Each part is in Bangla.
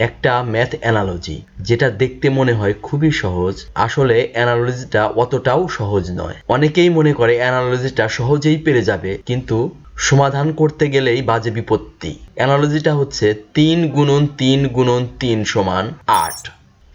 একটা ম্যাথ অ্যানালজি যেটা দেখতে মনে হয় খুবই সহজ, আসলে অ্যানালজিটা অতটাও সহজ নয়। অনেকেই মনে করে অ্যানালজিটা সহজেই পেরে যাবে, কিন্তু সমাধান করতে গেলেই বাজে বিপত্তি। অ্যানালজিটা হচ্ছে তিন গুণন তিন গুণন তিন সমান আট।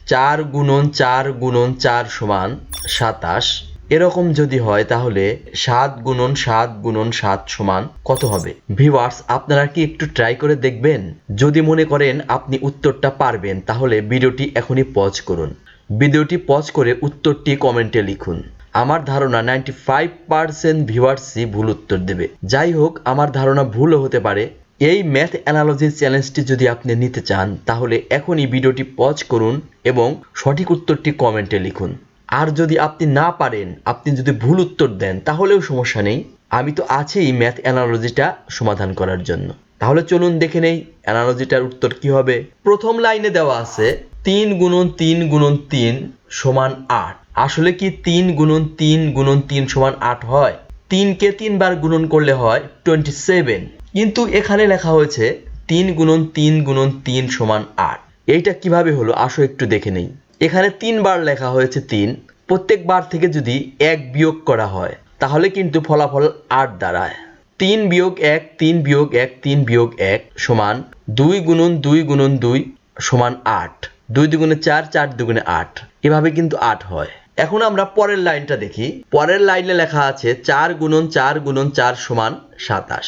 চার গুণন চার গুণন চার সমান সাতাশ। এরকম যদি হয়, তাহলে সাত গুণন সাত গুণন সাত সমান কত হবে? ভিউয়ার্স আপনারা কি একটু ট্রাই করে দেখবেন? যদি মনে করেন আপনি উত্তরটা পারবেন, তাহলে ভিডিওটি এখনই পজ করুন। ভিডিওটি পজ করে উত্তরটি কমেন্টে লিখুন। আমার ধারণা নাইনটি ফাইভ পার্সেন্ট ভিউয়ার্সই ভুল উত্তর দেবে। যাই হোক, আমার ধারণা ভুলও হতে পারে। এই ম্যাথ অ্যানালজি চ্যালেঞ্জটি যদি আপনি নিতে চান, তাহলে এখনই ভিডিওটি পজ করুন এবং সঠিক উত্তরটি কমেন্টে লিখুন। আর যদি আপনি না পারেন, আপনি যদি ভুল উত্তর দেন, তাহলেও সমস্যা নেই। আমি তো আছি ম্যাথ অ্যানালজিটা সমাধান করার জন্য। তাহলে চলুন দেখে নেই অ্যানালজিটার উত্তর কি হবে। প্রথম লাইনে দেওয়া আছে, তিন গুণন তিন গুণন তিন সমান আট। আসলে কি তিন গুণন তিন গুণন তিন সমান আট হয়? তিনকে তিনবার গুণন করলে হয় টোয়েন্টি সেভেন কিন্তু এখানে লেখা হয়েছে, তিন গুণন তিন গুণন তিন সমান আট। এইটা কীভাবে হলো? আসো একটু দেখে নেই। এখানে তিনবার লেখা হয়েছে তিন। প্রত্যেকবার থেকে যদি এক বিয়োগ করা হয়, তাহলে কিন্তু ফলাফল আট দাঁড়ায়। তিন বিয়োগ এক, তিন বিয়োগ এক, তিন বিয়োগ এক সমান দুই গুণন দুই গুণন দুই সমান আট। দুই দুগুণে চার চার দুগুণে আট। এভাবে কিন্তু আট হয়। এখন আমরা পরের লাইনটা দেখি। পরের লাইনে লেখা আছে চার গুণন চার গুণন চার সমান সাতাশ।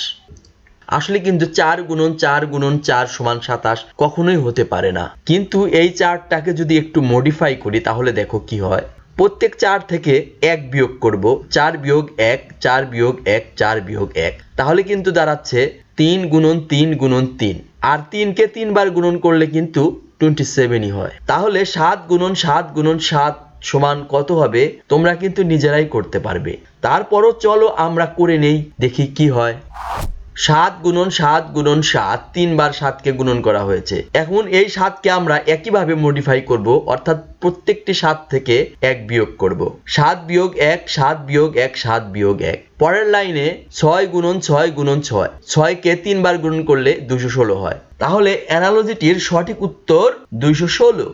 আসলে কিন্তু চার গুণন চার গুণন চার সমান সাতাশ কখনোই হতে পারে না। কিন্তু এই চারটাকে যদি একটু মডিফাই করি, তাহলে দেখো কি হয়। প্রত্যেক চার থেকে এক বিয়োগ করব, চার বিয়োগ এক, চার বিয়োগ এক, চার বিয়োগ এক। তাহলে কিন্তু দাঁড়াচ্ছে তিন গুণন তিন গুণন তিন। আর তিনকে তিনবার গুণন করলে কিন্তু টোয়েন্টি সেভেনই হয়। তাহলে সাত গুণন সাত গুণন সাত সমান কত হবে? তোমরা কিন্তু নিজেরাই করতে পারবে। তারপরও চলো আমরা করে নেই, দেখি কি হয়। সাত গুণন সাত গুণন সাত, তিনবার সাতকে গুণন করা হয়েছে। এখন এই সাতকে আমরা একইভাবে মডিফাই করব, অর্থাৎ প্রত্যেকটি সাত থেকে এক বিয়োগ করব। সাত বিয়োগ এক, সাত বিয়োগ এক, সাত বিয়োগ এক। পরের লাইনে ছয় গুণন ছয় গুণন ছয়, ছয়কে তিনবার গুণন করলে দুশো ষোলো হয়। তাহলে অ্যানালজিটির সঠিক উত্তর দুইশো ষোলো।